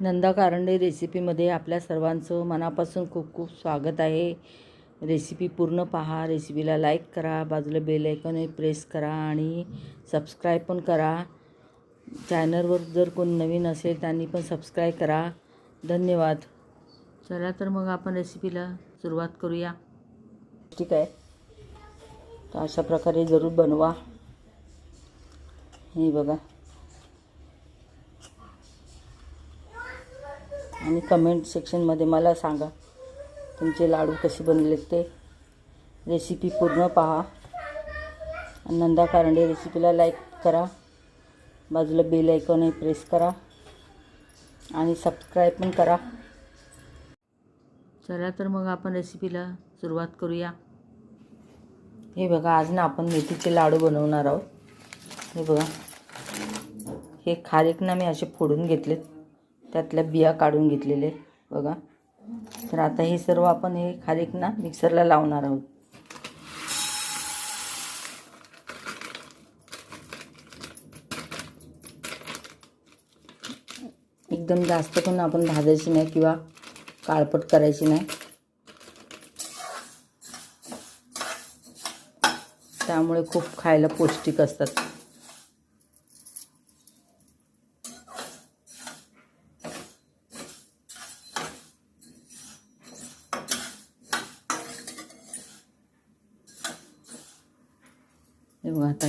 नंदा कारंडे रेसिपीमध्ये आपल्या सर्वांचं मनापासून खूप खूप स्वागत आहे. रेसिपी पूर्ण पहा रेसिपीला लाईक करा बाजूला बेल आयकॉनही प्रेस करा आणि सबस्क्राईब पण करा. चॅनलवर जर कोण नवीन असेल त्यांनी पण सबस्क्राईब करा. धन्यवाद. चला तर मग आपण रेसिपीला सुरुवात करूया. ठीक आहे. तर अशा प्रकारे जरूर बनवा. हे बघा. आणि कमेंट सेक्शनमध्ये मला सांगा तुमचे लाडू कसे बनलेत ते. रेसिपी पूर्ण पहा. नंदा कारंडे रेसिपीला लाईक करा. बाजूला बेल आयकॉनही प्रेस करा. आणि सबस्क्राईब पण करा. चला तर मग आपण रेसिपीला सुरुवात करूया. हे बघा आज ना आपण मेथीचे लाडू बनवणार आहोत. हे बघा. हे खारीक ना मी असे फोडून घेतलेत. त्यातल्या बिया काढून घेतलेले बघा. तर आता हे सर्व आपण हे खारीक ना मिक्सरला लावणार आहोत. एकदम जास्त पण आपण भाजायची नाही किंवा काळपट करायची नाही. त्यामुळे खूप खायला पौष्टिक असतात हे बघा आता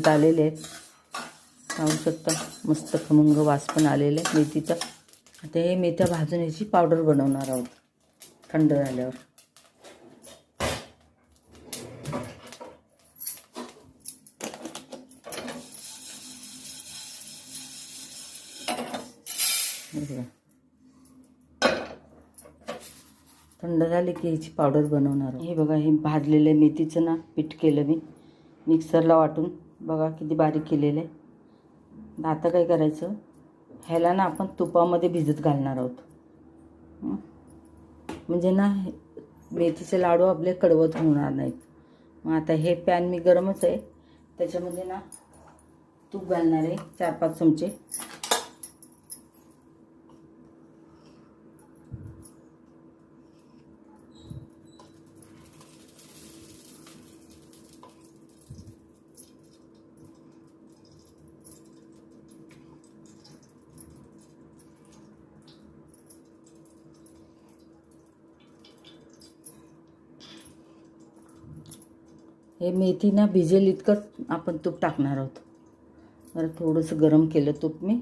यांना भाजत आलेले आहेत. पाहू शकता. मस्त खमंग वास पण आलेले आहे मेथीचा. आता हे मेथ्या भाजून याची पावडर बनवणार आहोत. थंड झाल्यावर. थंड झाले की ह्याची पावडर बनवणार हे बघा हे भाजलेलं मेथीचं ना पीठ केलं मी. मिक्सरला वाटून. बघा किती बारीक केलेलं. आहे आता काय करायचं? ह्याला ना आपण तुपामध्ये भिजत घालणार आहोत. म्हणजे ना मेथीचे लाडू आपले कडवत होणार नाहीत. मग आता हे पॅन मी गरमच आहे. त्याच्यामध्ये ना तूप घालणार आहे चार पाच चमचे. हे मेथी ना भिजेल इतकं आपण तूप टाकणार आहोत. बरं थोडंसं गरम केलं तूप मी.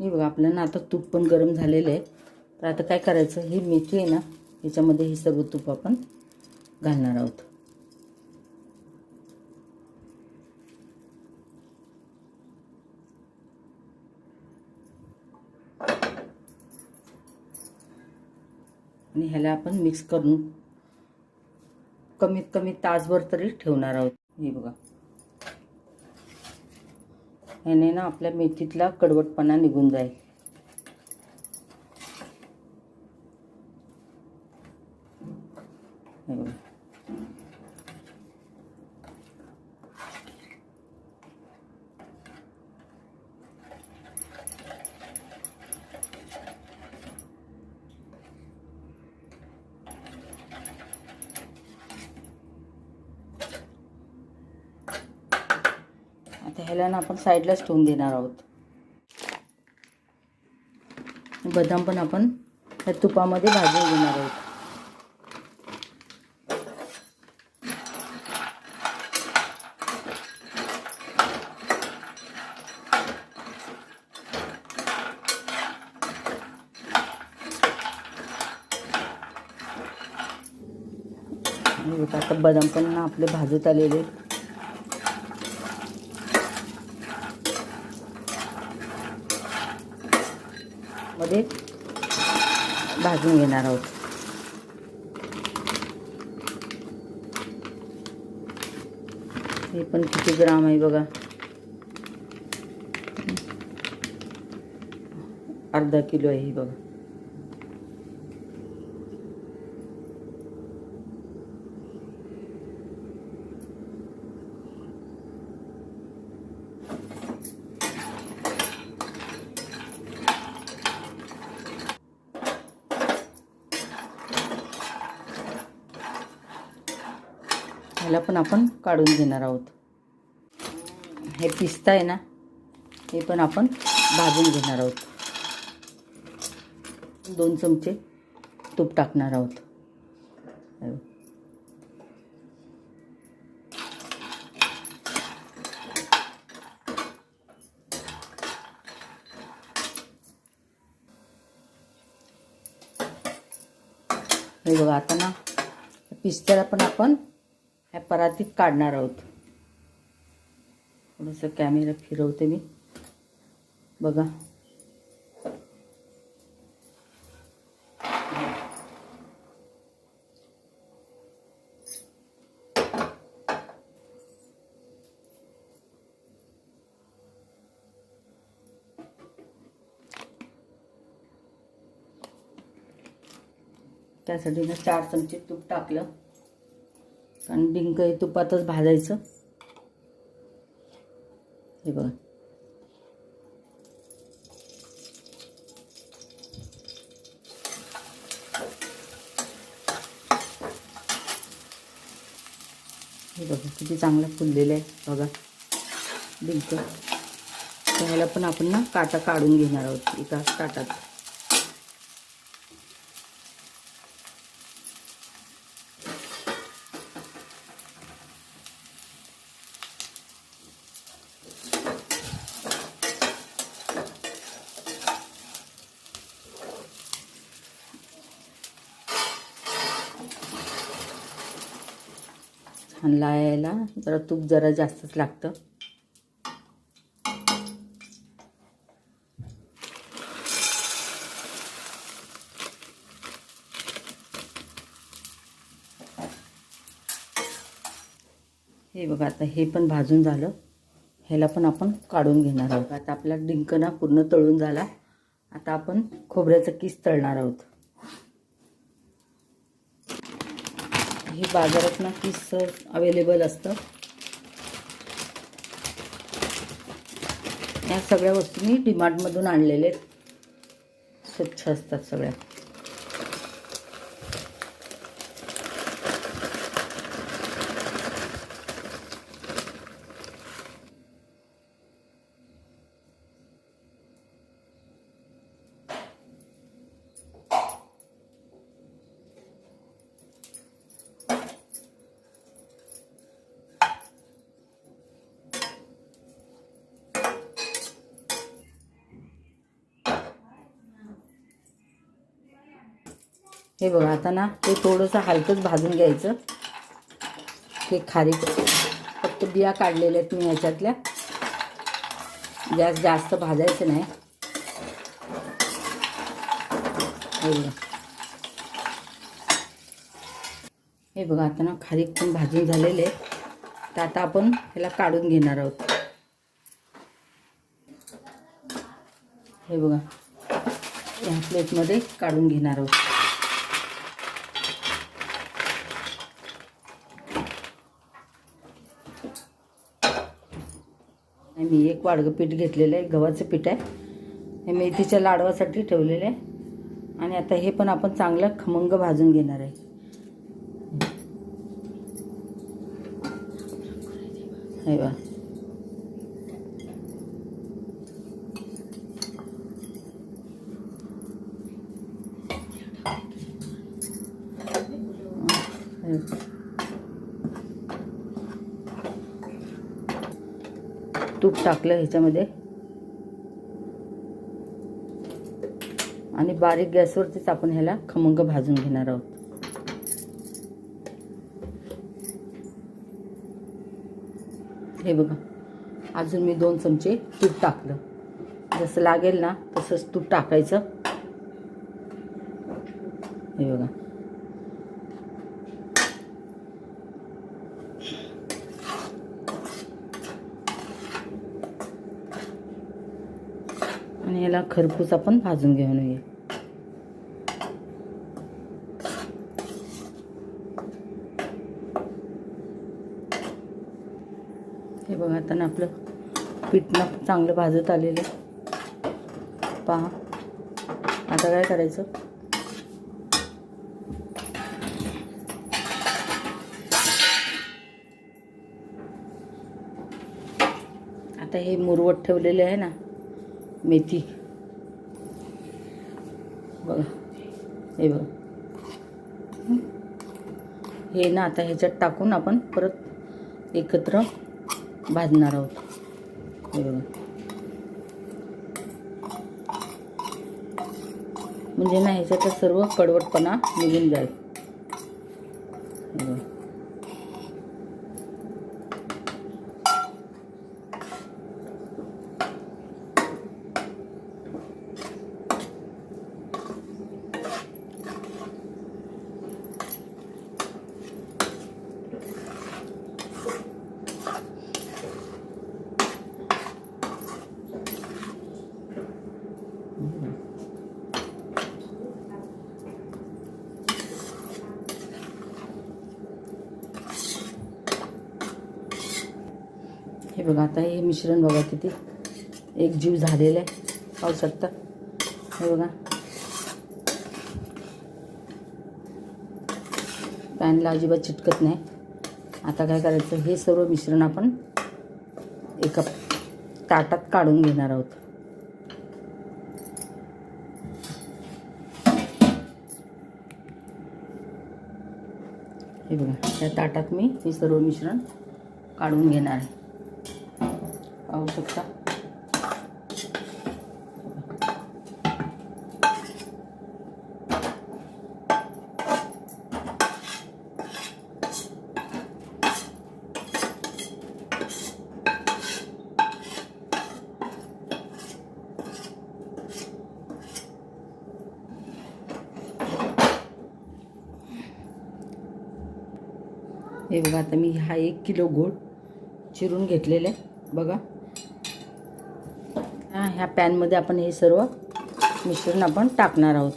हे बघा आपल्याला आता तूप पण गरम झालेलं आहे. तर आता काय करायचं? ही मेथी आहे ना याच्यामध्ये हे सर्व तूप आपण घालणार आहोत. आणि ह्याला आपण मिक्स करून कमीत कमी तासभर तरी ठेवणार आहोत. हे बघा. ह्याने ना आपल्या मेथीतला कडवटपणा निघून जाईल. हे बघा आता ह्याला ना आपण साईडलाच ठेवून देणार आहोत. बदाम पण आपण ह्या तुपामध्ये भाजून घेणार आहोत. आता बदाम पण आपले भाजत आलेले आहेत. मध्ये भाजून घेणार आहोत. हे पण किती ग्राम आहे बघा. अर्धा किलो आहे बघा ह्याला पण आपण काढून घेणार आहोत. हे पिस्ता आहे ना हे पण आपण भाजून घेणार आहोत. दोन चमचे तूप टाकणार आहोत. हे बघा आता ना पिस्त्याला पण आपण ह्या परातीत काढणार आहोत. थोडंसं कॅमेरा फिरवते मी. बघा. त्यासाठी ना चार चमचे तूप टाकलं. कारण डिंक हे तुपातच भाजायचं. हे बघा. हे बघा किती चांगलं फुललेलं आहे. बघा. डिंक. त्याला पण आपण ना काटा काढून घेणार आहोत एका काटात. छान लायायला जरा तूप जरा जास्तच लागतं. हे बघा आता हे पण भाजून झालं. ह्याला पण आपण काढून घेणार आहोत. आता आपला डिंकणा पूर्ण तळून झाला. आता आपण खोबऱ्याचं किस तळणार आहोत. हे बाजारात ना पीस अवेलेबल असतं. या सगळ्या वस्तू मी डीमार्टमधून आणलेले आहेत. स्वच्छ असतात सगळ्या. हे बघा आता ना ते थोडंसं हलकंच भाजून घ्यायचं. ते खारीक फक्त बिया काढलेल्या आहेत मी ह्याच्यातल्या गॅस जास्त भाजायचं नाही. हे बघा. हे बघा आता ना खारीक पण भाजून झालेले तर आता आपण ह्याला काढून घेणार आहोत. हे बघा या प्लेटमध्ये काढून घेणार आहोत. मी एक वाडगं पीठ घेतलेलं आहे गव्हाचं पीठ आहे. हे मेथीच्या लाडवासाठी ठेवलेलं आहे. आणि आता हे पण आपण चांगलं खमंग भाजून घेणार आहे. हे बा तूप टाकलं ह्याच्यामध्ये. आणि बारीक गॅसवरतीच आपण ह्याला खमंग भाजून घेणार आहोत. हे बघा अजून मी दोन चमचे तूप टाकलं. जसं लागेल ना तसंच तूप टाकायचं. हे बघा. आणि याला खरपूस आपण भाजून घेऊन येऊ हे बघा आता ना आपलं पीठनं चांगलं भाजत आलेलं पहा आता काय करायचं? आता हे मुरवट ठेवलेले आहे ना मेथी. बघा. हे बघा. हे ना आता ह्याच्यात टाकून आपण परत एकत्र भाजणार आहोत. हे बघा. म्हणजे ना ह्याच्यात सर्व कडवटपणा निघून जाईल. हे बघा आता हे मिश्रण बघा किती एक जीव झालेलं आहे. पाहू शकता? हे बघा. पॅनला अजिबात चिटकत नाही. आता काय करायचं? हे सर्व मिश्रण आपण एका ताटात काढून घेणार आहोत. हे बघा त्या ताटात मी हे सर्व मिश्रण काढून घेणार आहे. पाहू शकता. हे बघा आता मी हा एक किलो गोड चिरून घेतलेले बघा. ह्या पॅनमध्ये आपण हे सर्व मिश्रण आपण टाकणार आहोत.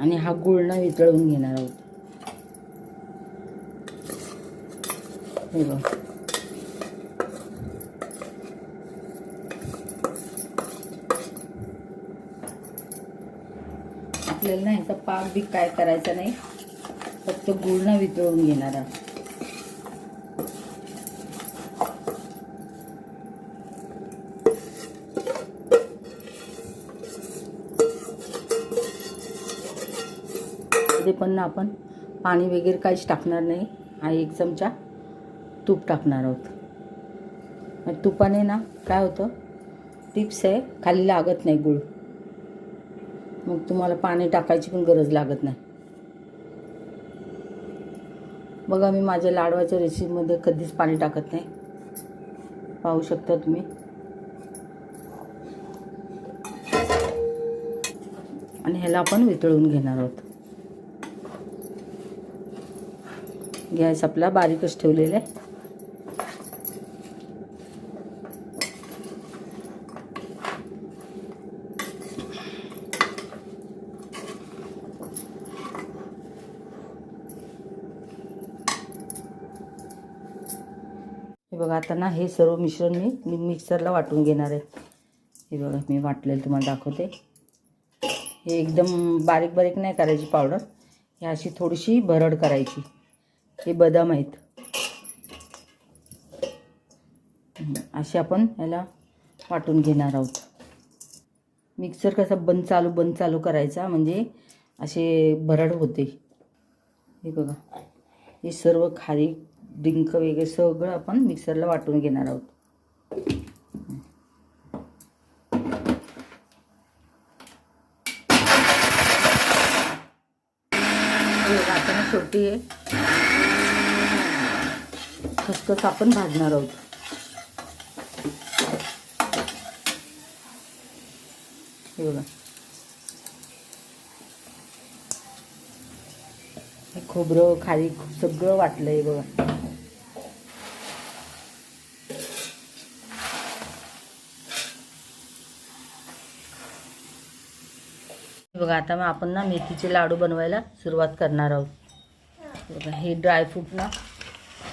आणि हा गुळणं वितळवून घेणार आहोत. हे बघा. आपल्याला ना ह्याचा पाक बी काय करायचा नाही. फक्त गुळणं वितळून वितळवून घेणार आहोत. मध्ये पण ना आपण पाणी वगैरे काहीच टाकणार नाही. आणि एक चमचा तूप टाकणार आहोत. तुपाने ना काय होतं? टिप्स आहे खाली लागत नाही गुळ. मग तुम्हाला पाणी टाकायची पण गरज लागत नाही. बघा मी माझ्या लाडवाच्या रेसिपीमध्ये कधीच पाणी टाकत नाही. पाहू शकता तुम्ही. आणि ह्याला आपण वितळून घेणार आहोत. गॅस आपला बारीकच ठेवलेला. आहे हे बघा आता ना हे सर्व मिश्रण मी मी मिक्सरला वाटून घेणार आहे. हे बघा मी वाटलेलं तुम्हाला दाखवते. हे एकदम बारीक बारीक नाही करायची पावडर. ही अशी थोडीशी भरड करायची. हे बदाम आहेत. असे आपण याला वाटून घेणार आहोत. मिक्सर कसा बंद चालू बंद चालू करायचा म्हणजे असे भरड होते. हे बघा. हे सर्व खारी डिंक वगैरे सगळं आपण मिक्सरला वाटून घेणार आहोत. आता शेवटी हे खसखस आपण भाजणार आहोत. हे बघा. हे खोबरं खारी सगळं वाटलं आहे बघा. बघा आता मग आपण ना मेथीचे लाडू बनवायला सुरुवात करणार आहोत. बघा हे ड्रायफ्रूट ना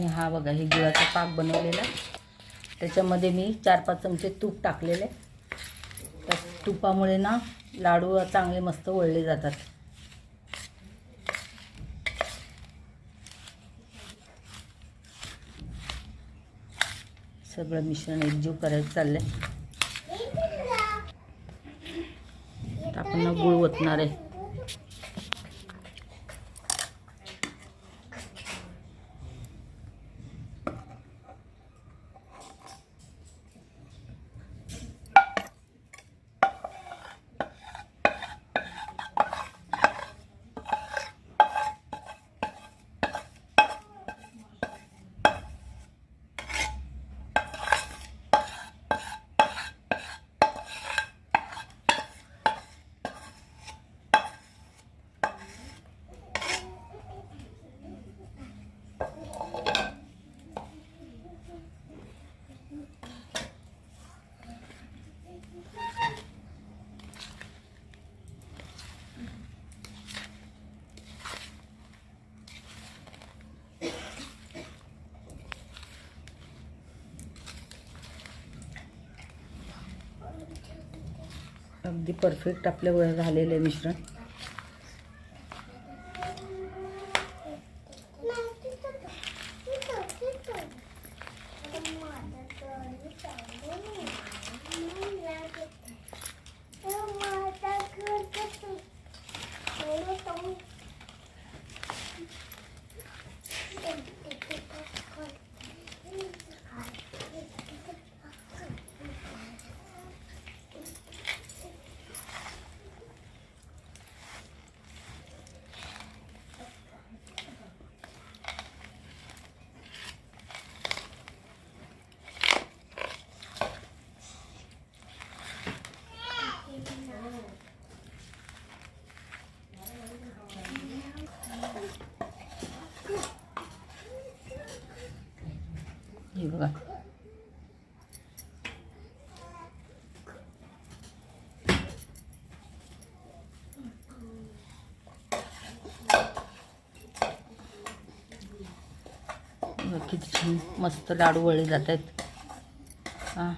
आणि हा बघा हे गुळाचा पाक बनवलेला त्याच्यामध्ये मी चार पाच चमचे तूप टाकलेले. त्या तुपामुळे ना लाडू चांगले मस्त वळले जातात. सगळं मिश्रण एकजीव करायचं चाललंय. आपण गुळ ओतणार आहे. अगदी परफेक्ट आपल्या झालेलं आहे मिश्रण. हे बघा. किती छान मस्त लाडू वळले जात आहेत हां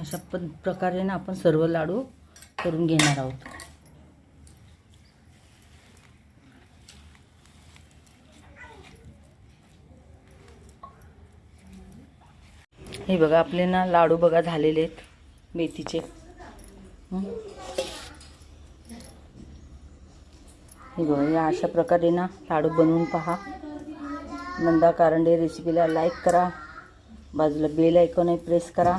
अशा पण प्रकारे ना आपण सर्व लाडू करून घेणार आहोत. हे बघा आपले ना लाडू बघा झालेले आहेत मेथीचे. हे? बघा या अशा प्रकारे ना लाडू बनवून पहा. नंदा कारंडे रेसिपीला लाईक करा. बाजूला बेल ऐकूनही प्रेस करा.